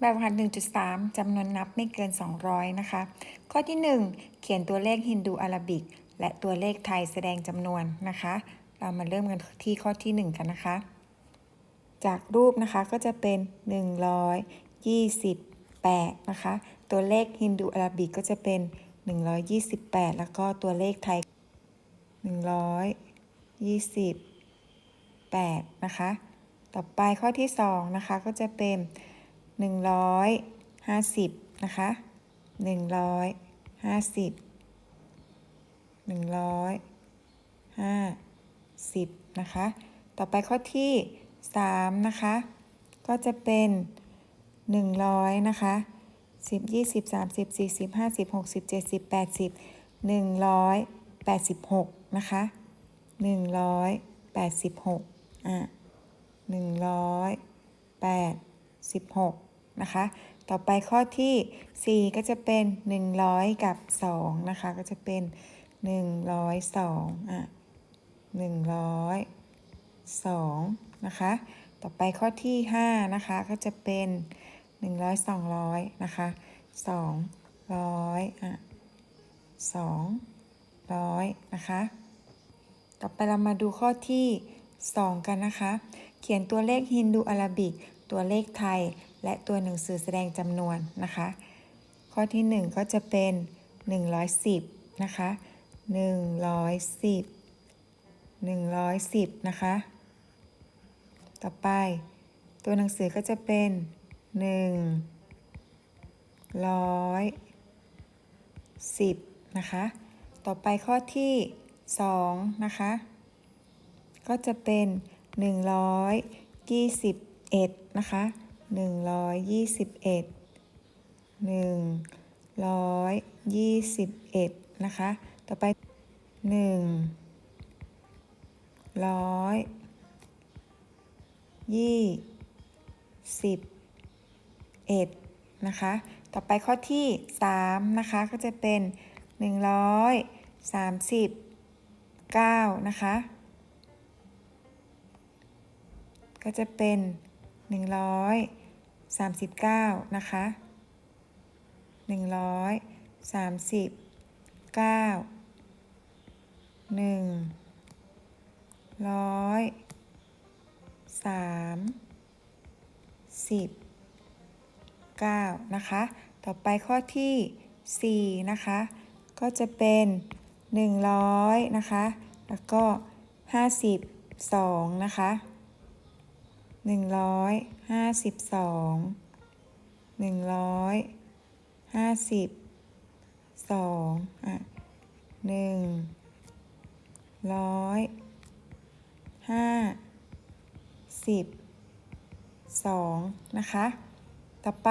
แบบหัด1.3จำนวนนับไม่เกิน 200 นะคะ ข้อที่ 1 เขียนตัวเลขฮินดูอาราบิก และตัวเลขไทยแสดงจำนวนนะคะ เรามาเริ่มกันที่ข้อที่ 1 กันนะคะ จากรูปนะคะก็จะเป็น 128 นะคะ ตัวเลขฮินดูอาราบิกก็จะเป็น 128 แล้วก็ตัวเลขไทย 128 นะคะ ต่อไปข้อที่ 2 นะคะก็จะเป็น 150 นะคะ 150 150 นะคะ ต่อไปข้อที่ 3 นะคะ ก็จะเป็น 100 นะคะ10 20 30 40 50 60 70 80 186 นะคะ 186 อะ108 16 นะคะ ต่อไปข้อที่ 4 ก็จะเป็น 100 กับ 2 นะคะ ก็จะเป็น 102อะ102 นะคะ ต่อไปข้อที่ 5 นะคะ ก็จะเป็น 100 200 นะคะ 200อะ200 นะคะ ต่อไปเรามาดูข้อที่ 2 กันนะคะ เขียนตัวเลขฮินดูอาราบิก ตัวเลขไทย และตัวหนังสือแสดงจำนวนนะคะ ข้อที่ 1 ก็จะเป็น 110 นะคะ 110 110 นะคะ ต่อไป ตัวหนังสือก็จะเป็น 110 นะคะ ต่อไปข้อที่ 2 นะคะ ก็จะเป็น 121นะคะ121 121 นะคะ ต่อไป1ร้อยยี่สิบเอ็ดนะคะ ต่อไปข้อที่สามนะคะ ก็จะเป็นหนึ่งร้อยสามสิบเก้านะคะ ก็จะเป็น นึ่งร้อยสามสิบเก้านะคะหนึ่งร้อยสามสิบเก้าหนึ่งร้อยสามสิบเก้านะคะ ต่อไปข้อที่สี่นะคะ ก็จะเป็นหนึ่งร้อยนะคะ แล้วก็ห้าสิบสองนะคะ หนึ่งร้อยห้าสิบสองหนึ่งร้อยห้าสิบสองอะหนึ่งร้อยห้าสิบสองนะคะ ต่อไป